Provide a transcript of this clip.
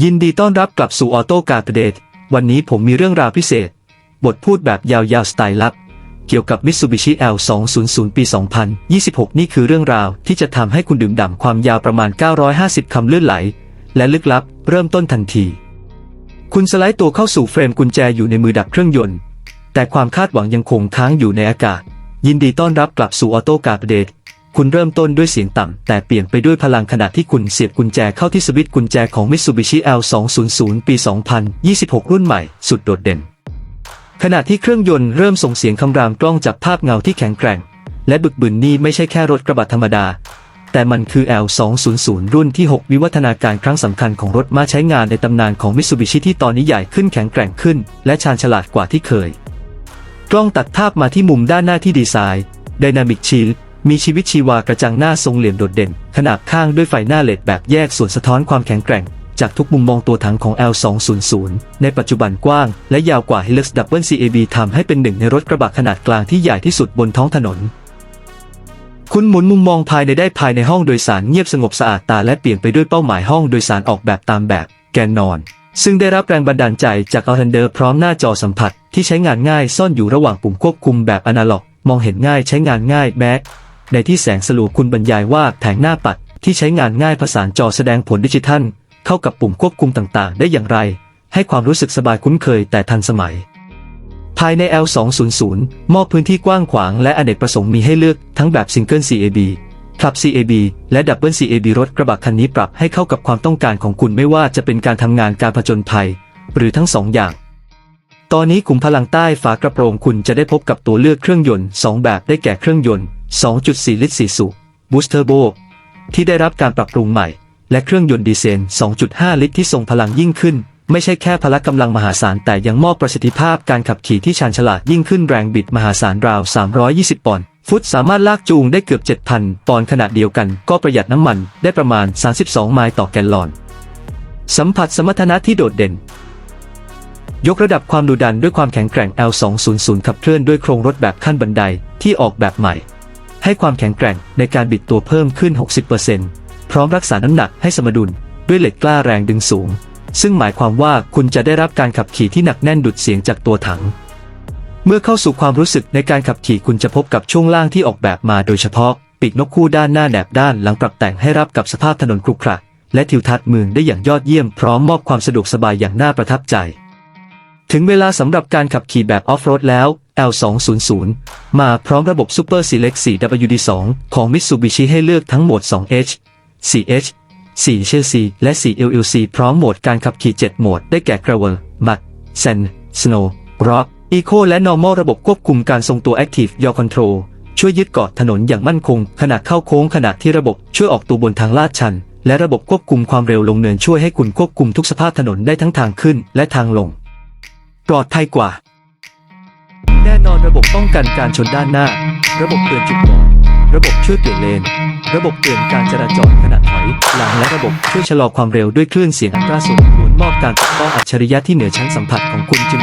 ยินดีต้อนรับกลับสู่ออโต้การ์เดตวันนี้ผมมีเรื่องราวพิเศษ บทพูดแบบยาวๆสไตล์ลับ เกี่ยวกับ Mitsubishi L200 ปี 2026 นี่คือเรื่องราวที่จะทำให้คุณดื่มด่ำความยาวประมาณ 950 คำเลื่อนไหล และลึกลับเริ่มต้นทันที คุณสไลด์ตัวเข้าสู่เฟรมกุญแจอยู่ในมือดับเครื่องยนต์ แต่ความคาดหวังยังคงค้างอยู่ในอากาศ ยินดีต้อนรับกลับสู่ออโต้การ์เดต คุณเริ่มต้นด้วยเสียงต่ำ แต่เปลี่ยนไปด้วยพลังขณะที่คุณเสียบกุญแจเข้าที่สวิตช์กุญแจของ Mitsubishi L200 ปี 2026 รุ่นใหม่ สุดโดดเด่น ขณะที่เครื่องยนต์เริ่มส่งเสียงคำรามกล้องจากภาพเงาที่แข็งแกร่ง และบึกบึนนี่ไม่ใช่แค่รถกระบะธรรมดา แต่มันคือ L200 รุ่นที่ 6 วิวัฒนาการครั้งสำคัญของรถมาใช้งานในตำนานของ Mitsubishi ที่ตอนนี้ใหญ่ขึ้นแข็งแกร่งขึ้น และชาญฉลาดกว่าที่เคย กล้องตัดภาพมาที่มุมด้านหน้าที่ดีไซน์ Dynamic Shield มีชีวิตชีวากระจังหน้าทรงเหลี่ยมโดดเด่น ขนาบข้างด้วยไฟหน้าเลดแบบแยกส่วนสะท้อนความแข็งแกร่ง จากทุกมุมมองตัวถังของ L200 ในปัจจุบันกว้าง และยาวกว่า Hilux Double CAB ทำให้เป็นหนึ่งในรถกระบะขนาดกลางที่ใหญ่ที่สุดบนท้องถนน คุณหมุนมุมมองภายในได้ภายในห้องโดยสารเงียบสงบสะอาดตาและเปลี่ยนไปด้วยเป้าหมายห้องโดยสารออกแบบตามแบบ แกนนอน ซึ่งได้รับแรงบันดาลใจจากอัลเทนเดอร์พร้อมหน้าจอสัมผัส ที่ใช้งานง่ายซ่อนอยู่ระหว่างปุ่มควบคุมแบบอนาล็อก มองเห็นง่ายใช้งานง่ายแม้ ในที่แสงสลัวคุณบรรยายว่าแผงหน้าปัดที่ใช้งานง่ายผสานจอแสดงผลดิจิทัล เข้ากับปุ่มควบคุมต่างๆ ได้อย่างไร ให้ความรู้สึกสบายคุ้นเคยแต่ทันสมัย ภายใน L200 มอบพื้นที่กว้างขวางและอเนกประสงค์มีให้เลือกทั้งแบบซิงเกิล CAB คลับ CAB และดับเบิล CAB รถกระบะคันนี้ปรับให้เข้ากับความต้องการของคุณไม่ว่าจะเป็นการทำงานการผจญภัย หรือทั้งสองอย่าง ตอนนี้ขุมพลังใต้ฝากระโปรงคุณจะได้พบกับตัวเลือกเครื่องยนต์ 2 แบบได้แก่เครื่องยนต์ 2.4 ลิตร 4 สูบ Boost Turbo ที่ได้รับการปรับปรุงใหม่ และเครื่องยนต์ดีเซล 2.5 ลิตรที่ทรงพลังยิ่งขึ้น ไม่ใช่แค่พละกำลังมหาศาล แต่ยังมอบประสิทธิภาพการขับขี่ที่ชาญฉลาดยิ่งขึ้นแรงบิดมหาศาลราว 320 ปอนด์ฟุตสามารถลากจูงได้เกือบ 7,000 ปอนด์ขณะเดียวกัน ก็ประหยัดน้ำมันได้ประมาณ 32 ไมล์ต่อแกลลอน สัมผัสสมรรถนะที่โดดเด่น ยกระดับความดุดันด้วยความแข็งแกร่ง L200 ขับเคลื่อนด้วยโครงรถแบบขั้นบันไดที่ออกแบบใหม่ ให้ความแข็งแกร่งในการบิดตัวเพิ่มขึ้น 60%พร้อมรักษาน้ำหนักให้สมดุลด้วยเหล็กกล้าแรงดึงสูง ซึ่งหมายความว่าคุณจะได้รับการขับขี่ที่หนักแน่นดุดเสียงจากตัวถัง เมื่อเข้าสู่ความรู้สึกในการขับขี่คุณจะพบกับช่วงล่างที่ออกแบบมาโดยเฉพาะ ปีกนกคู่ด้านหน้าแหนบด้านหลังปรับแต่งให้รับกับสภาพถนนครุขระและทิวทัศน์เมืองได้อย่างยอดเยี่ยมพร้อมมอบความสะดวกสบายอย่างน่าประทับใจ ถึงเวลาสำหรับการขับขี่แบบออฟโรดแล้ว L200 มาพร้อมระบบ Super Select 4WD2 ของ Mitsubishi ให้เลือกทั้งโหมด 2H 4H 4 CLC และ 4LLC พร้อมโหมดการขับขี่ 7 โหมด ได้แก่ Gravel Mud Sand Snow Rock Eco และ Normal ระบบควบคุมการทรงตัว Active Yaw Control ช่วยยึดเกาะถนนอย่างมั่นคง ขณะเข้าโค้งขณะที่ระบบช่วยออกตัวบนทางลาดชัน และระบบควบคุมความเร็วลงเนินช่วยให้คุณควบคุมทุกสภาพถนนได้ทั้งทางขึ้นและทางลง ปลอดภัยกว่า น่นอนระบบป้องกันการชนด้านหน้า ระบบเตือนจุดบอดระบบช่วยเปลี่ยนเลน ระบบเตือนการจราจรขณะถอยหลังและระบบช่วยชะลอความเร็วด้วยคลื่นเสียงอัตราโซนิกล้วนมอบการปกป้องอัจฉริยะที่เหนือชั้นสัมผัสของคุณจึง